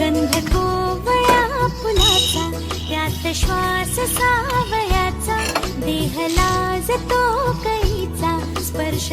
गंध गोवळ्या फुलाचा त्यात श्वास सावयाचा देह लाजतो कैचा स्पर्श